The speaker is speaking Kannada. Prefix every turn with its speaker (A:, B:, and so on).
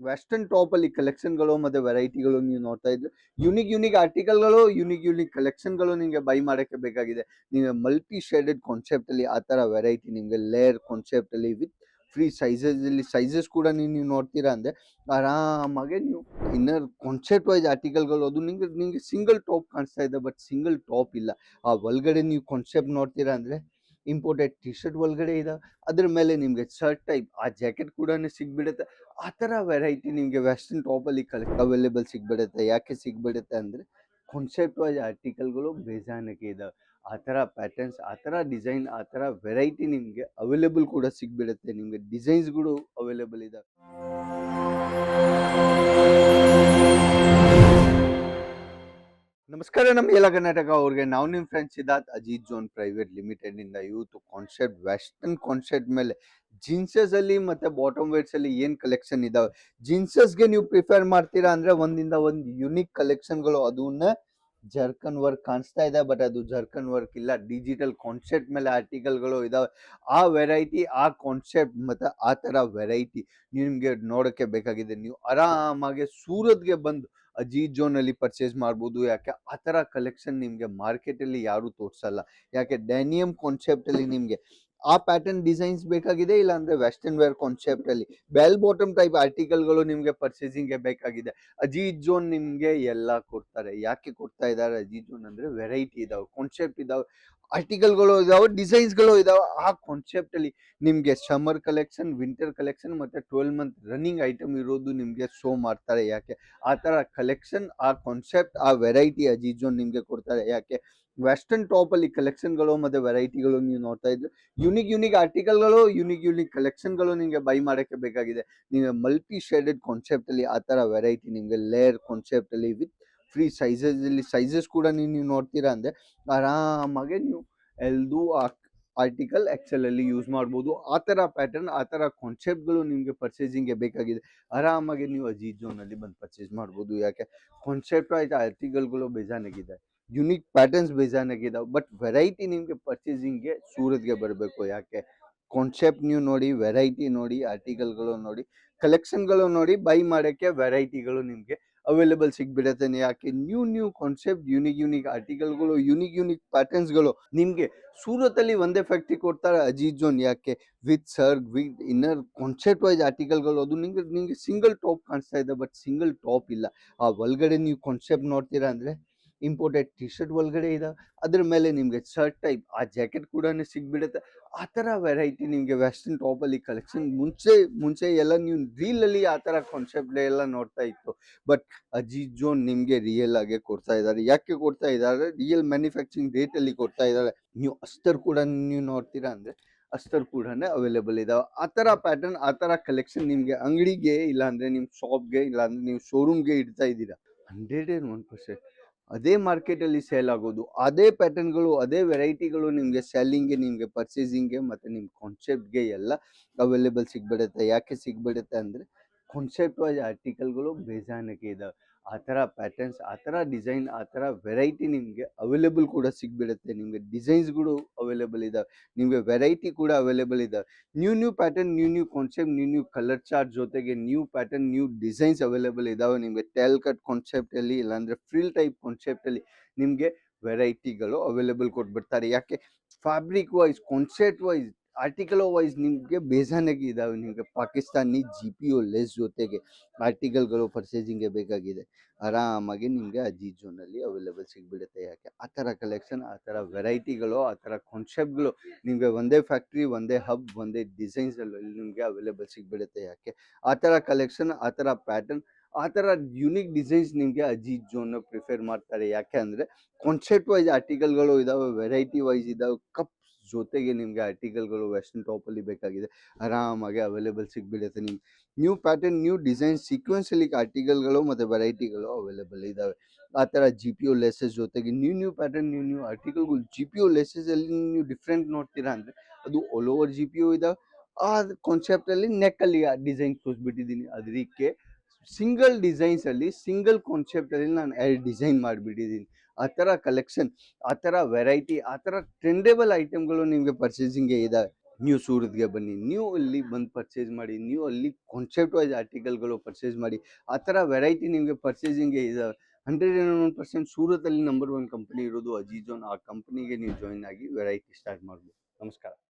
A: ವೆಸ್ಟರ್ನ್ ಟಾಪ್ ಅಲ್ಲಿ ಕಲೆಕ್ಷನ್ಗಳು ಮತ್ತೆ ವೆರೈಟಿಗಳು ನೀವು ನೋಡ್ತಾ ಇದ್ರೆ ಯುನಿಕ್ ಯುನಿಕ್ ಆರ್ಟಿಕಲ್ಗಳು ಯುನಿಕ್ ಯುನಿಕ್ ಕಲೆಕ್ಷನ್ಗಳು ನಿಮಗೆ ಬೈ ಮಾಡಕ್ಕೆ ಬೇಕಾಗಿದೆ. ನೀವು ಮಲ್ಟಿ ಶೇಡೆಡ್ ಕಾನ್ಸೆಪ್ಟ್ ಅಲ್ಲಿ ಆ ತರ ವೆರೈಟಿ ನಿಮಗೆ ಲೇಯರ್ ಕಾನ್ಸೆಪ್ಟ್ ಅಲ್ಲಿ ವಿತ್ ಫ್ರೀ ಸೈಜಸ್ ಅಲ್ಲಿ ಸೈಜಸ್ ಕೂಡ ನೀವು ನೀವು ನೋಡ್ತೀರಾ ಅಂದ್ರೆ ಆರಾಮಾಗಿ ನೀವು ಇನ್ನರ್ ಕಾನ್ಸೆಪ್ಟ್ ವೈಸ್ ಆರ್ಟಿಕಲ್ಗಳು ಅದು ನಿಮಗೆ ನಿಮಗೆ ಸಿಂಗಲ್ ಟಾಪ್ ಕಾಣಿಸ್ತಾ ಇದೆ ಬಟ್ ಸಿಂಗಲ್ ಟಾಪ್ ಇಲ್ಲ. ಆ ಒಳಗಡೆ ನೀವು ಕಾನ್ಸೆಪ್ಟ್ ನೋಡ್ತೀರಾ ಅಂದ್ರೆ ಇಂಪೋರ್ಟೆಡ್ ಟಿ ಶರ್ಟ್ ಒಳಗಡೆ ಇದೆ. ಅದ್ರ ಮೇಲೆ ನಿಮಗೆ ಶರ್ಟ್ ಟೈಪ್ ಆ ಜಾಕೆಟ್ ಕೂಡ ಸಿಗ್ಬಿಡುತ್ತೆ. ಆ ಥರ ವೆರೈಟಿ ನಿಮಗೆ ವೆಸ್ಟರ್ನ್ ಟಾಪಲ್ಲಿ ಕಲೆಕ್ಟ್ ಅವೈಲೇಬಲ್ ಸಿಗ್ಬಿಡುತ್ತೆ. ಯಾಕೆ ಸಿಗ್ಬಿಡುತ್ತೆ ಅಂದರೆ ಕಾನ್ಸೆಪ್ಟ್ ವೈಸ್ ಆರ್ಟಿಕಲ್ಗಳು ಬೇಜಾನಕ್ಕೆ ಇದ್ದಾವೆ ಆ ಥರ ಪ್ಯಾಟರ್ನ್ಸ್ ಆ ಥರ ಡಿಸೈನ್ ಆ ಥರ ವೆರೈಟಿ ನಿಮಗೆ ಅವೈಲೇಬಲ್ ಕೂಡ ಸಿಗ್ಬಿಡುತ್ತೆ. ನಿಮಗೆ ಡಿಸೈನ್ಸ್ಗಳು ಅವೈಲೇಬಲ್ ಇದಾವೆ. ನಮಸ್ಕಾರ ನಮ್ಮ ಎಲ್ಲ ಕರ್ನಾಟಕ ಅವ್ರಿಗೆ. ನಾವು ನಿಮ್ಮ friends Siddharth Ajith zone private limited ಇಂದ ಇವತ್ತು ಕಾನ್ಸೆಪ್ಟ್ ವೆಸ್ಟರ್ನ್ ಕಾನ್ಸೆಪ್ಟ್ ಮೇಲೆ ಜೀನ್ಸಸ್ ಅಲ್ಲಿ ಮತ್ತೆ ಬಾಟಮ್ ವೇರ್ಸ್ ಅಲ್ಲಿ ಏನ್ ಕಲೆಕ್ಷನ್ ಇದಾವೆ? ಜೀನ್ಸಸ್ಗೆ ನೀವು ಪ್ರಿಫರ್ ಮಾಡ್ತೀರಾ ಅಂದ್ರೆ ಒಂದಿಂದ ಒಂದು ಯುನಿಕ್ ಕಲೆಕ್ಷನ್ಗಳು ಅದನ್ನ ಜರ್ಕನ್ ವರ್ಕ್ ಕಾಣಿಸ್ತಾ ಇದೆ ಬಟ್ ಅದು ಜರ್ಕನ್ ವರ್ಕ್ ಇಲ್ಲ. ಡಿಜಿಟಲ್ ಕಾನ್ಸೆಪ್ಟ್ ಮೇಲೆ ಆರ್ಟಿಕಲ್ಗಳು ಇದಾವೆ. ಆ ವೆರೈಟಿ ಆ ಕಾನ್ಸೆಪ್ಟ್ ಮತ್ತೆ ಆ ತರ ವೆರೈಟಿ ನಿಮ್ಗೆ ನೋಡಕ್ಕೆ ಬೇಕಾಗಿದೆ. ನೀವು ಆರಾಮಾಗಿ ಸೂರತ್ಗೆ ಬಂದು ಅಜೀತ್ ಜೋನ್ ಅಲ್ಲಿ ಪರ್ಚೇಸ್ ಮಾಡ್ಬೋದು. ಯಾಕೆ? ಆ ತರ ಕಲೆಕ್ಷನ್ ನಿಮಗೆ ಮಾರ್ಕೆಟ್ ಅಲ್ಲಿ ಯಾರು ತೋರ್ಸಲ್ಲ. ಯಾಕೆ? ಡ್ಯಾನಿಯಂ ಕಾನ್ಸೆಪ್ಟ್ ಅಲ್ಲಿ ನಿಮ್ಗೆ ಆ ಪ್ಯಾಟರ್ನ್ ಡಿಸೈನ್ಸ್ ಬೇಕಾಗಿದೆ ಇಲ್ಲ ಅಂದ್ರೆ ವೆಸ್ಟರ್ನ್ ವೇರ್ ಕಾನ್ಸೆಪ್ಟ್ ಅಲ್ಲಿ ಬೆಲ್ ಬಾಟಮ್ ಟೈಪ್ ಆರ್ಟಿಕಲ್ಗಳು ನಿಮ್ಗೆ ಪರ್ಚೇಸಿಂಗ್ ಬೇಕಾಗಿದೆ. ಅಜೀತ್ ಜೋನ್ ನಿಮ್ಗೆ ಎಲ್ಲ ಕೊಡ್ತಾರೆ. ಯಾಕೆ ಕೊಡ್ತಾ ಇದ್ದಾರೆ ಅಜೀತ್ ಜೋನ್ ಅಂದ್ರೆ ವೆರೈಟಿ ಇದಾವೆ ಕಾನ್ಸೆಪ್ಟ್ ಇದಾವೆ ಆರ್ಟಿಕಲ್ಗಳು ಇದಾವೆ ಡಿಸೈನ್ಸ್ಗಳು ಇದಾವೆ. ಆ ಕಾನ್ಸೆಪ್ಟ್ ಅಲ್ಲಿ ನಿಮ್ಗೆ ಸಮ್ಮರ್ ಕಲೆಕ್ಷನ್ ವಿಂಟರ್ ಕಲೆಕ್ಷನ್ ಮತ್ತೆ ಟ್ವೆಲ್ ಮಂತ್ ರನ್ನಿಂಗ್ ಐಟಮ್ ಇರೋದು ನಿಮ್ಗೆ ಶೋ ಮಾಡ್ತಾರೆ. ಯಾಕೆ? ಆ ತರ ಕಲೆಕ್ಷನ್ ಆ ಕಾನ್ಸೆಪ್ಟ್ ಆ ವೆರೈಟಿ ಅಜೀತ್ ಜೋನ್ ನಿಮ್ಗೆ ಕೊಡ್ತಾರೆ. ಯಾಕೆ? ವೆಸ್ಟರ್ನ್ ಟಾಪ್ ಅಲ್ಲಿ ಕಲೆಕ್ಷನ್ಗಳು ಮತ್ತೆ ವೆರೈಟಿಗಳು ನೀವು ನೋಡ್ತಾ ಇದ್ರೆ ಯುನಿಕ್ ಯುನಿಕ್ ಆರ್ಟಿಕಲ್ಗಳು ಯುನಿಕ್ ಯುನಿಕ್ ಕಲೆಕ್ಷನ್ಗಳು ನಿಮಗೆ ಬೈ ಮಾಡಕ್ಕೆ ಬೇಕಾಗಿದೆ. ನೀವು ಮಲ್ಟಿ ಶೇಡೆಡ್ ಕಾನ್ಸೆಪ್ಟ್ ಅಲ್ಲಿ ಆ ಥರ ವೆರೈಟಿ ನಿಮಗೆ ಲೇಯರ್ ಕಾನ್ಸೆಪ್ಟ್ ಅಲ್ಲಿ ವಿತ್ ಫ್ರೀ ಸೈಜಸ್ ಸೈಜಸ್ ಕೂಡ ನೀವು ನೀವು ನೋಡ್ತೀರಾ ಅಂದ್ರೆ ಆರಾಮಾಗಿ ನೀವು ಎಲ್ದು ಆರ್ಟಿಕಲ್ ಎಕ್ಸೆಲ್ ಅಲ್ಲಿ ಯೂಸ್ ಮಾಡ್ಬೋದು. ಆ ಥರ ಪ್ಯಾಟರ್ನ್ ಆ ಥರ ಕಾನ್ಸೆಪ್ಟ್ಗಳು ನಿಮಗೆ ಪರ್ಚೇಸಿಂಗ್ಗೆ ಬೇಕಾಗಿದೆ. ಆರಾಮಾಗಿ ನೀವು ಅಜೀಜ್ ಝೋನಲ್ಲಿ ಬಂದು ಪರ್ಚೇಸ್ ಮಾಡ್ಬೋದು. ಯಾಕೆ? ಕಾನ್ಸೆಪ್ಟ್ ಆಯ್ತು ಆರ್ಟಿಕಲ್ಗಳು ಬೇಜಾನಾಗಿದೆ. ಯುನಿಕ್ ಪ್ಯಾಟರ್ನ್ಸ್ ಬೇಜಾನಾಗಿದ್ದಾವೆ ಬಟ್ ವೆರೈಟಿ ನಿಮಗೆ ಪರ್ಚೇಸಿಂಗ್ಗೆ ಸೂರತ್ಗೆ ಬರಬೇಕು. ಯಾಕೆ? ಕಾನ್ಸೆಪ್ಟ್ ನೀವು ನೋಡಿ ವೆರೈಟಿ ನೋಡಿ ಆರ್ಟಿಕಲ್ಗಳು ನೋಡಿ ಕಲೆಕ್ಷನ್ಗಳು ನೋಡಿ ಬೈ ಮಾಡೋಕ್ಕೆ ವೆರೈಟಿಗಳು ನಿಮಗೆ ಅವೈಲೇಬಲ್ ಸಿಗ್ಬಿಡತ್ತೆ. ಯಾಕೆ? New new concept unique unique ಆರ್ಟಿಕಲ್ಗಳು unique unique ಪ್ಯಾಟರ್ನ್ಸ್ಗಳು ನಿಮಗೆ ಸೂರತಲ್ಲಿ ಒಂದೇ ಫ್ಯಾಕ್ಟ್ರಿ ಕೊಡ್ತಾರೆ ಅಜೀಜ್ ಜೋನ್. ಯಾಕೆ? ವಿತ್ ಸರ್ಗ್ ವಿತ್ ಇನ್ನರ್ ಕಾನ್ಸೆಪ್ಟ್ ವೈಸ್ ಆರ್ಟಿಕಲ್ಗಳು ಅದು ನಿಮಗೆ ನಿಮಗೆ ಸಿಂಗಲ್ ಟಾಪ್ ಕಾಣಿಸ್ತಾ ಇದೆ. ಬಟ್ ಸಿಂಗಲ್ ಟಾಪ್ ಇಲ್ಲ. ಆ ಒಳಗಡೆ ನೀವು ಕಾನ್ಸೆಪ್ಟ್ ನೋಡ್ತೀರಾ ಅಂದರೆ ಇಂಪೋರ್ಟೆಡ್ ಟಿ ಶರ್ಟ್ ಒಳಗಡೆ ಇದೆ. ಅದ್ರ ಮೇಲೆ ನಿಮಗೆ ಶರ್ಟ್ ಟೈಪ್ ಆ ಜಾಕೆಟ್ ಕೂಡ ಸಿಗ್ಬಿಡುತ್ತೆ. ಆ ಥರ ವೆರೈಟಿ ನಿಮಗೆ ವೆಸ್ಟರ್ನ್ ಟಾಪಲ್ಲಿ ಕಲೆಕ್ಷನ್ ಮುಂಚೆ ಮುಂಚೆ ಎಲ್ಲ ನೀವು ರೀಲಲ್ಲಿ ಆ ಥರ ಕಾನ್ಸೆಪ್ಟ್ ಎಲ್ಲ ನೋಡ್ತಾ ಇತ್ತು. ಬಟ್ ಅಜೀಜ್ ಜೋನ್ ನಿಮಗೆ ರಿಯಲ್ ಆಗಿ ಕೊಡ್ತಾ ಇದ್ದಾರೆ. ಯಾಕೆ ಕೊಡ್ತಾ ಇದ್ದಾರೆ? ರಿಯಲ್ ಮ್ಯಾನುಫ್ಯಾಕ್ಚರಿಂಗ್ ರೇಟಲ್ಲಿ ಕೊಡ್ತಾ ಇದ್ದಾರೆ. ನೀವು ಅಷ್ಟರ್ ಕೂಡ ನೀವು ನೋಡ್ತೀರಾ ಅಂದರೆ ಅಸ್ತರ್ ಕೂಡ ಅವೈಲೇಬಲ್ ಇದಾವೆ. ಆ ಥರ ಪ್ಯಾಟರ್ನ್ ಆ ಥರ ಕಲೆಕ್ಷನ್ ನಿಮಗೆ ಅಂಗಡಿಗೆ ಇಲ್ಲಾಂದರೆ ನಿಮ್ಮ ಶಾಪ್ಗೆ ಇಲ್ಲಾಂದರೆ ನೀವು ಶೋರೂಮ್ಗೆ ಇಡ್ತಾ ಇದ್ದೀರಾ. ಹಂಡ್ರೆಡ್ ಆ್ಯಂಡ್ ಒನ್ ಪರ್ಸೆಂಟ್ ಅದೇ ಮಾರ್ಕೆಟಲ್ಲಿ ಸೇಲ್ ಆಗೋದು. ಅದೇ ಪ್ಯಾಟರ್ನ್ಗಳು ಅದೇ ವೆರೈಟಿಗಳು ನಿಮಗೆ ಸೆಲ್ಲಿಂಗ್ಗೆ ನಿಮಗೆ ಪರ್ಚೇಸಿಂಗ್ಗೆ ಮತ್ತು ನಿಮ್ಮ ಕಾನ್ಸೆಪ್ಟ್ಗೆ ಎಲ್ಲ ಅವೈಲೇಬಲ್ ಸಿಗ್ಬಿಡುತ್ತೆ. ಯಾಕೆ ಸಿಗ್ಬಿಡುತ್ತೆ ಅಂದರೆ ಕಾನ್ಸೆಪ್ಟ್ ವೈಸ್ ಆರ್ಟಿಕಲ್ಗಳು ಬೇಜಾನಕ್ಕೆ ಇದಾವೆ. ಆ ಥರ ಪ್ಯಾಟರ್ನ್ಸ್ ಆ ಥರ ಡಿಸೈನ್ ಆ ಥರ ವೆರೈಟಿ ನಿಮಗೆ ಅವೈಲೇಬಲ್ ಕೂಡ ಸಿಗ್ಬಿಡುತ್ತೆ. ನಿಮಗೆ ಡಿಸೈನ್ಸ್ಗಳು ಅವೈಲೇಬಲ್ ಇದಾವೆ. ನಿಮಗೆ ವೆರೈಟಿ ಕೂಡ ಅವೈಲೇಬಲ್ ಇದಾವೆ. New new pattern new new concept new new colour chart ಜೊತೆಗೆ new pattern new designs available ಇದಾವೆ. ನಿಮಗೆ ಟೆಲ್ ಕಟ್ ಕಾನ್ಸೆಪ್ಟಲ್ಲಿ ಇಲ್ಲಾಂದರೆ ಫ್ರಿಲ್ ಟೈಪ್ ಕಾನ್ಸೆಪ್ಟಲ್ಲಿ ನಿಮಗೆ ವೆರೈಟಿಗಳು ಅವೈಲೇಬಲ್ ಕೊಟ್ಬಿಡ್ತಾರೆ. ಯಾಕೆ? Fabric wise concept wise article wise ನಿಮಗೆ ಬೇಜಾನಾಗಿ ಇದಾವೆ. ನಿಮಗೆ Pakistani G P O lace ಜೊತೆಗೆ ಆರ್ಟಿಕಲ್ಗಳು ಪರ್ಚೇಸಿಂಗ್ಗೆ ಬೇಕಾಗಿದೆ. ಆರಾಮಾಗಿ ನಿಮಗೆ ಅಜಿ ಜೋನಲ್ಲಿ ಅವೈಲೇಬಲ್ ಸಿಗ್ಬಿಡುತ್ತೆ ಯಾಕೆ? ಆ ಥರ ಕಲೆಕ್ಷನ್ ಆ ಥರ ವೆರೈಟಿಗಳು ಆ ಥರ ಕಾನ್ಸೆಪ್ಟ್ಗಳು ನಿಮಗೆ ಒಂದೇ ಫ್ಯಾಕ್ಟ್ರಿ ಒಂದೇ ಹಬ್ ಒಂದೇ ಡಿಸೈನ್ಸಲ್ಲಿ ನಿಮಗೆ ಅವೈಲೇಬಲ್ ಸಿಗ್ಬಿಡುತ್ತೆ ಯಾಕೆ? ಆ ಥರ ಕಲೆಕ್ಷನ್ ಆ ಥರ ಪ್ಯಾಟರ್ನ್ ಆ ಥರ ಯುನಿಕ್ ಡಿಸೈನ್ಸ್ ನಿಮಗೆ ಅಜಿ ಜೋನ್ ಪ್ರಿಫೇರ್ ಮಾಡ್ತಾರೆ. ಯಾಕೆ ಅಂದರೆ ಕಾನ್ಸೆಪ್ಟ್ ವೈಸ್ ಆರ್ಟಿಕಲ್ಗಳು ಇದಾವೆ ವೆರೈಟಿ ವೈಸ್ ಇದಾವೆ ಕಪ್ ಜೊತೆಗೆ ನಿಮಗೆ ಆರ್ಟಿಕಲ್ಗಳು ವೆಸ್ಟರ್ನ್ ಟಾಪಲ್ಲಿ ಬೇಕಾಗಿದೆ. ಆರಾಮಾಗಿ ಅವೈಲೇಬಲ್ ಸಿಗ್ಬಿಡುತ್ತೆ ನಿಮ್ಗೆ. ನ್ಯೂ ಪ್ಯಾಟರ್ನ್, ನ್ಯೂ ಡಿಸೈನ್, ಸೀಕ್ವೆನ್ಸಲ್ಲಿ ಆರ್ಟಿಕಲ್ಗಳು ಮತ್ತು ವೆರೈಟಿಗಳು ಅವೈಲೇಬಲ್ ಇದ್ದಾವೆ ಆ ಥರ ಜಿ ಪಿ ಒ ಲೆಸಸ್ ಜೊತೆಗೆ new new pattern, new new ಆರ್ಟಿಕಲ್ಗಳು G P O ಲೆಸಸಲ್ಲಿ ನೀವು ಡಿಫ್ರೆಂಟ್ ನೋಡ್ತೀರಾ ಅಂದರೆ ಅದು all over G P O ಇದ್ದಾವೆ ಆ ಕಾನ್ಸೆಪ್ಟಲ್ಲಿ ನೆಕ್ಕಲ್ಲಿ ಆ ಡಿಸೈನ್ ತೋರಿಸ್ಬಿಟ್ಟಿದ್ದೀನಿ. ಅದಕ್ಕೆ ಸಿಂಗಲ್ ಡಿಸೈನ್ಸಲ್ಲಿ ಸಿಂಗಲ್ ಕಾನ್ಸೆಪ್ಟಲ್ಲಿ ನಾನು ಎರಡು ಡಿಸೈನ್ ಮಾಡಿಬಿಟ್ಟಿದ್ದೀನಿ. ಆ ಥರ ಕಲೆಕ್ಷನ್ ಆ ಥರ ವೆರೈಟಿ ಆ ಥರ ಟ್ರೆಂಡೇಬಲ್ ಐಟಮ್ಗಳು ನಿಮಗೆ ಪರ್ಚೇಸಿಂಗ್ಗೆ ಇದ್ದಾವೆ ನೀವು ಸೂರತ್ಗೆ ಬನ್ನಿ, ನೀವು ಅಲ್ಲಿ ಬಂದು ಪರ್ಚೇಸ್ ಮಾಡಿ, ನೀವು ಅಲ್ಲಿ ಕಾನ್ಸೆಪ್ಟ್ ವೈಸ್ ಆರ್ಟಿಕಲ್ಗಳು ಪರ್ಚೇಸ್ ಮಾಡಿ ಆ ಥರ ವೆರೈಟಿ ನಿಮಗೆ ಪರ್ಚೇಸಿಂಗ್ಗೆ ಇದ್ದಾವೆ ಹಂಡ್ರೆಡ್ ಆ್ಯಂಡ್ ಒನ್ ಪರ್ಸೆಂಟ್ ಸೂರತಲ್ಲಿ ನಂಬರ್ ಒನ್ ಕಂಪ್ನಿ ಇರೋದು ಅಜಿಜೋನ್ ಆ ಕಂಪ್ನಿಗೆ ನೀವು ಜಾಯಿನ್ ಆಗಿ ವೆರೈಟಿ ಸ್ಟಾರ್ಟ್ ಮಾಡ್ಬೋದು. ನಮಸ್ಕಾರ.